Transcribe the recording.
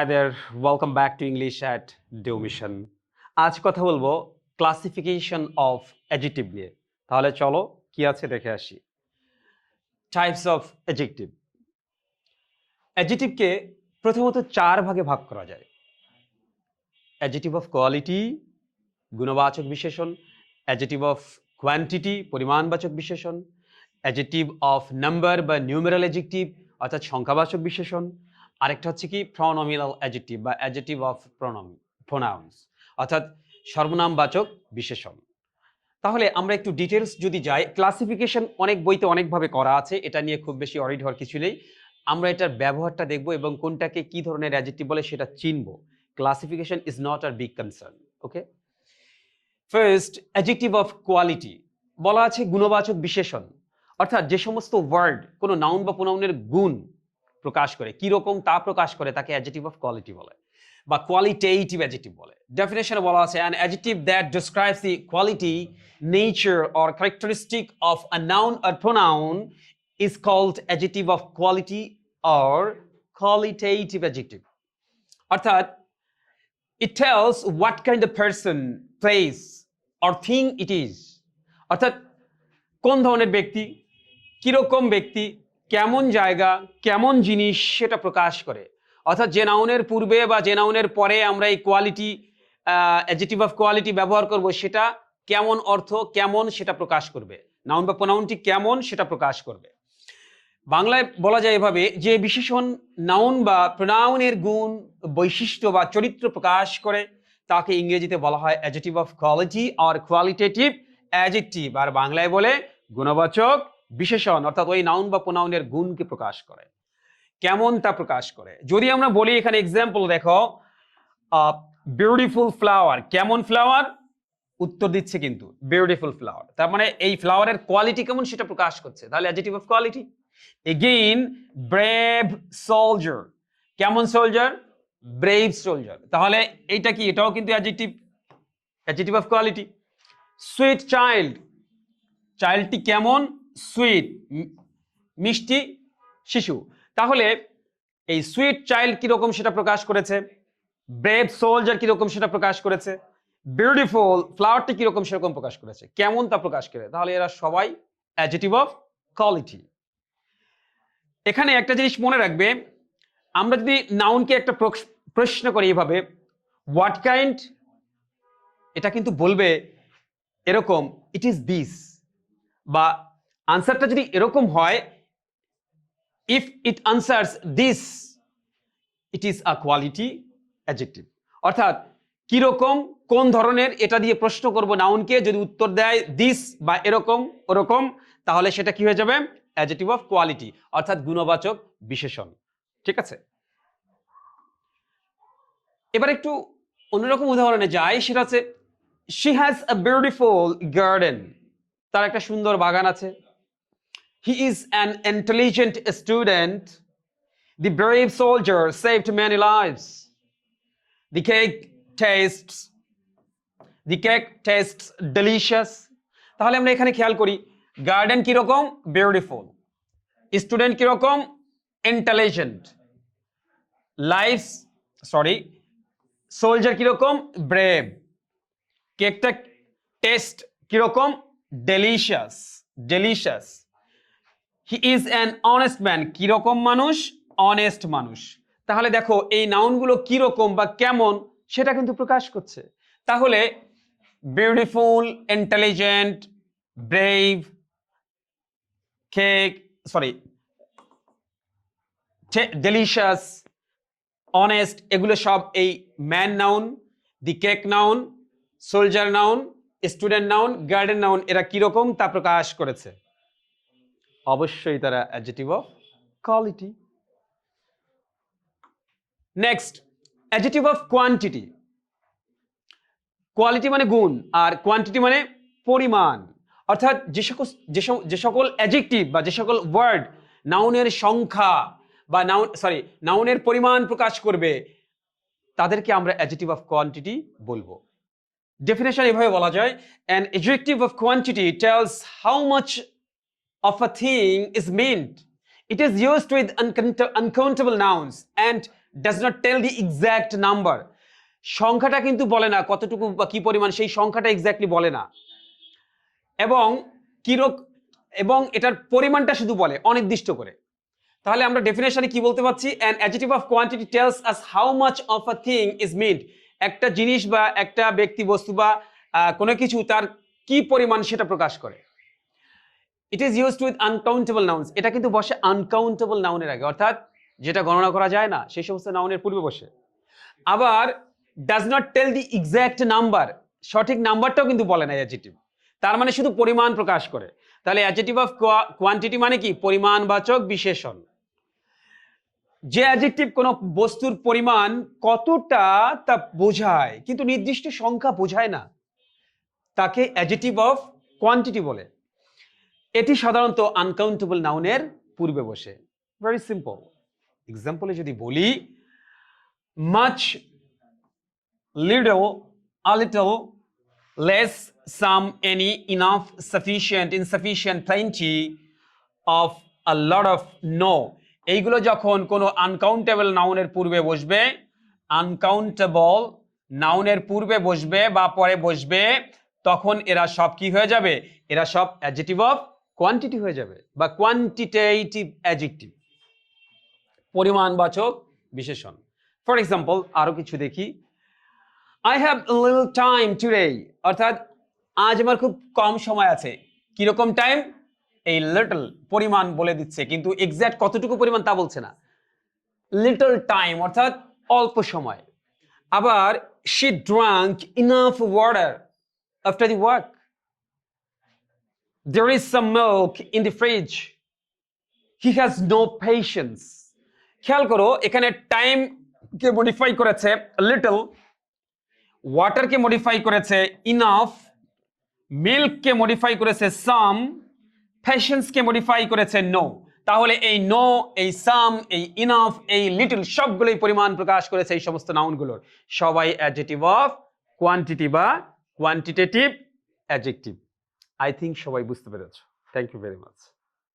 Hi there, welcome back to English at Deo Mission. আজ কথা বলব ক্লাসিফিকেশন অফ অ্যাডজেক্টিভ নিয়ে। তাহলে চলো কি আছে দেখে আসি। টাইপস অফ অ্যাডজেক্টিভ অ্যাডজেক্টিভকে প্রথমত চার ভাগে ভাগ করা যায়। অ্যাডজেক্টিভ অফ কোয়ালিটি গুণবাচক বিশেষণ। অ্যাডজেক্টিভ অফ কোয়ান্টিটি পরিমাণবাচক বিশেষণ। অ্যাডজেক্টিভ অফ নাম্বার বা নিউমেরাল অ্যাডজেক্টিভ অর্থাৎ সংখ্যাবাচক বিশেষণ। আরেকটা হচ্ছে কি প্রনমিনাল অ্যাডজেক্টিভ বা অ্যাডজেক্টিভ অফ প্রনম প্রোনাউন্স অর্থাৎ সর্বনামবাচক বিশেষণ। তাহলে আমরা একটু ডিটেলস যদি যাই ক্লাসিফিকেশন অনেক বইতে অনেকভাবে করা আছে, এটা নিয়ে খুব বেশি অরিড হওয়ার কিছু নেই। আমরা এটার ব্যবহারটা দেখব এবং কোনটাকে কি ধরনের অ্যাডজেক্টিভ বলে সেটা চিনব। Classification is not our big concern okay first adjective of quality বলা আছে গুণবাচক বিশেষণ। অর্থাৎ যে সমস্ত ওয়ার্ড কোনো নাউন বা প্রোনাউনের গুণ প্রকাশ করে কি রকম তা প্রকাশ করে তাকে অ্যাডজেক্টিভ অফ কোয়ালিটি বলে বা কোয়ালিটেটিভ অ্যাডজেক্টিভ বলে। ডেফিনেশনে বলা আছে an adjective that describes the quality nature or characteristic of a noun or pronoun is called adjective of quality or qualitative adjective. অর্থাৎ, it tells what kind of person, place, or thing it is অর্থাৎ, কোন ধরনের ব্যক্তি, কীরকম ব্যক্তি কেমন জায়গা, কেমন জিনিস সেটা প্রকাশ করে। অর্থাৎ যে নাউনের পূর্বে বা যে নাউনের পরে আমরা এই কোয়ালিটি অ্যাডজেক্টিভ অফ কোয়ালিটি ব্যবহার করব, সেটা কেমন অর্থ, কেমন সেটা প্রকাশ করবে। নাউন বা প্রোনাউনটি কেমন সেটা প্রকাশ করবে। বাংলায় বলা যায় এভাবে যে বিশেষণ নাউন বা প্রোনাউনের গুণ, বৈশিষ্ট্য বা চরিত্র প্রকাশ করে, তাকে ইংরেজিতে বলা হয় অ্যাডজেক্টিভ অফ কোয়ালিটি আর কোয়ালিটেটিভ অ্যাডজেক্টিভ আর বাংলায় বলে গুণবাচক বিশেষণ, অর্থাৎ ওই নাউন বা প্রোনাউনের গুণকে প্রকাশ করে। কেমন তা প্রকাশ করে? যদি আমরা বলি এখানে এক্সাম্পল দেখো বিউটিফুল ফ্লাওয়ার কেমন ফ্লাওয়ার উত্তর দিচ্ছে কিন্তু বিউটিফুল ফ্লাওয়ার তার মানে এই ফ্লাওয়ারের কোয়ালিটি কেমন সেটা প্রকাশ করছে? তাহলে adjective of quality again brave soldier কেমন সোলজার ব্রেভ সোলজার তাহলে এইটা কি? এটাও কিন্তু adjective adjective of quality sweet child চাইল্ডটি কেমন? সুইট মিষ্টি শিশু। তাহলে এই সুইট চাইল্ড কীরকম সেটা প্রকাশ করেছে? ব্রেভ সোলজার কীরকম সেটা প্রকাশ করেছে? বিউটিফুল ফ্লাওয়ারটি কীরকম সেরকম প্রকাশ করেছে? কেমন তা প্রকাশ করে? তাহলে এরা সবাই অ্যাডজেক্টিভ অফ কোয়ালিটি। এখানে একটা জিনিস মনে রাখবে, আমরা যদি নাউনকে একটা প্রশ- প্রশ্ন করি এভাবে হোয়াট কাইন্ড এটা কিন্তু বলবে এরকম ইট ইজ দিস বা আনসারটা যদি এরকম হয় if it answers this it is a quality adjective অর্থাৎ, কীরকম, কোন ধরনের, এটা দিয়ে প্রশ্ন করব নাউনকে যদি উত্তর দেয় দিস বা এরকম, ওরকম, তাহলে সেটা কি হয়ে যাবে? অ্যাডজেক্টিভ অফ কোয়ালিটি অর্থাৎ গুণবাচক বিশেষণ। ঠিক আছে? এবার একটু অন্যরকম উদাহরণে যাই, সেটা হচ্ছে she has a beautiful garden তার একটা সুন্দর বাগান আছে। He is an intelligent student the brave soldier saved many lives the cake tastes the cake tastes delicious তাহলে আমরা এখানে খেয়াল করি গার্ডেন কীরকম? বিউটিফুল স্টুডেন্ট কীরকম? ইন্টেলিজেন্ট লাইফ সরি সোলজার কীরকম? ব্রেভ কেকটা টেস্ট কীরকম? Delicious delicious he is an honest man কীরকম মানুষ? অনেস্ট মানুষ. তাহলে দেখো, এই নাউনগুলো কীরকম বা কেমন, সেটা কিন্তু প্রকাশ করছে। তাহলে beautiful intelligent brave cake sorry delicious honest এগুলো সব এই man noun the cake noun soldier noun student noun garden noun এরা কীরকম তা প্রকাশ করেছে। অবশ্যই তারা adjective of quality next adjective of quantity quality মানে গুণ, আর কোয়ান্টিটি মানে পরিমাণ। অর্থাৎ যে সকল যে সকল বা যে সকল ওয়ার্ড নাউনের সংখ্যা বা নাউন সরি নাউনের পরিমাণ প্রকাশ করবে, তাদেরকে আমরা অ্যাডজেক্টিভ অফ কোয়ান্টিটি বলব। ডেফিনেশন এভাবে বলা যায় an adjective of quantity tells how much of a thing is meant. It is used with uncount- uncountable nouns and does not tell the exact number সংখ্যাটা কিন্তু বলে না, কতটুকু বা কি পরিমাণ, সেই সংখ্যাটা এক্স্যাক্টলি বলে না। এবং কিরক, এবং এটার পরিমাণটা শুধু বলে, অনির্দিষ্ট করে। তাহলে আমরা ডেফিনেশনে কি বলতে পারছি? An adjective of quantity tells us how much of a thing is meant একটা জিনিস বা একটা ব্যক্তি, বস্তু বা কোনো কিছু তার কি পরিমাণ সেটা প্রকাশ করে। It is used with uncountable nouns এটা কিন্তু বসে আনকাউন্টেবল নাউনের আগে। অর্থাৎ যেটা গণনা করা যায় না সেই সমস্ত নাউনের পূর্বে বসে। আবার does not tell the exact number সঠিক নাম্বারটাও কিন্তু বলে না অ্যাডজেটিভ তার মানে শুধু পরিমাণ প্রকাশ করে। তাহলে অ্যাডজেটিভ অফ কোয়ান্টিটি মানে কি? পরিমাণবাচক বিশেষণ। যে অ্যাডজেক্টিভ কোনো বস্তুর পরিমাণ কতটা তা বোঝায়, কিন্তু নির্দিষ্ট সংখ্যা বোঝায় না। তাকে অ্যাজেটিভ অফ কোয়ান্টিটি বলে। এটি সাধারণত আনকাউন্টেবল নাউনের পূর্বে বসে। ভেরি সিম্পল এক্সাম্পলে যদি বলি much little a little less some any enough sufficient insufficient plenty of a lot of no এইগুলো যখন কোনো আনকাউন্টেবল নাউনের পূর্বে বসবে আনকাউন্টেবল নাউনের পূর্বে বসবে বা পরে বসবে, তখন এরা সব কি হয়ে যাবে? এরা সব অ্যাডজেটিভ অফ কোয়ান্টিটি হয়ে যাবে বা কোয়ান্টিটেটিভ অ্যাডজেক্টিভ পরিমাণবাচক বিশেষণ। ফর এক্সাম্পল আরও কিছু দেখি। I have little time today অর্থাৎ আজ আমার খুব কম সময় আছে। কীরকম টাইম এই লিটল পরিমাণ বলে দিচ্ছে, কিন্তু এক্স্যাক্ট কতটুকু পরিমাণ তা বলছে না। লিটল টাইম অর্থাৎ অল্প সময়। আবার she drank enough water after the work there is some milk in the fridge. He has no patience. খেয়াল করো, এখানে টাইম কে মডিফাই করেছে লিটল ওয়াটারকে মডিফাই করেছে ইনাফ মিল্ককে মডিফাই করেছে সাম ফ্যাশনসকে মডিফাই করেছে নো তাহলে এই নো এই সাম এই ইনাফ এই লিটল সবগুলোই পরিমাণ প্রকাশ করেছে এই সমস্ত নাউনগুলোর সবাই অ্যাডজেটিভ অফ কোয়ান্টিটি বা কোয়ান্টিটেটিভ অ্যাডজেক্টিভ আই থিঙ্ক সবাই বুঝতে পেরেছ। Thank you very much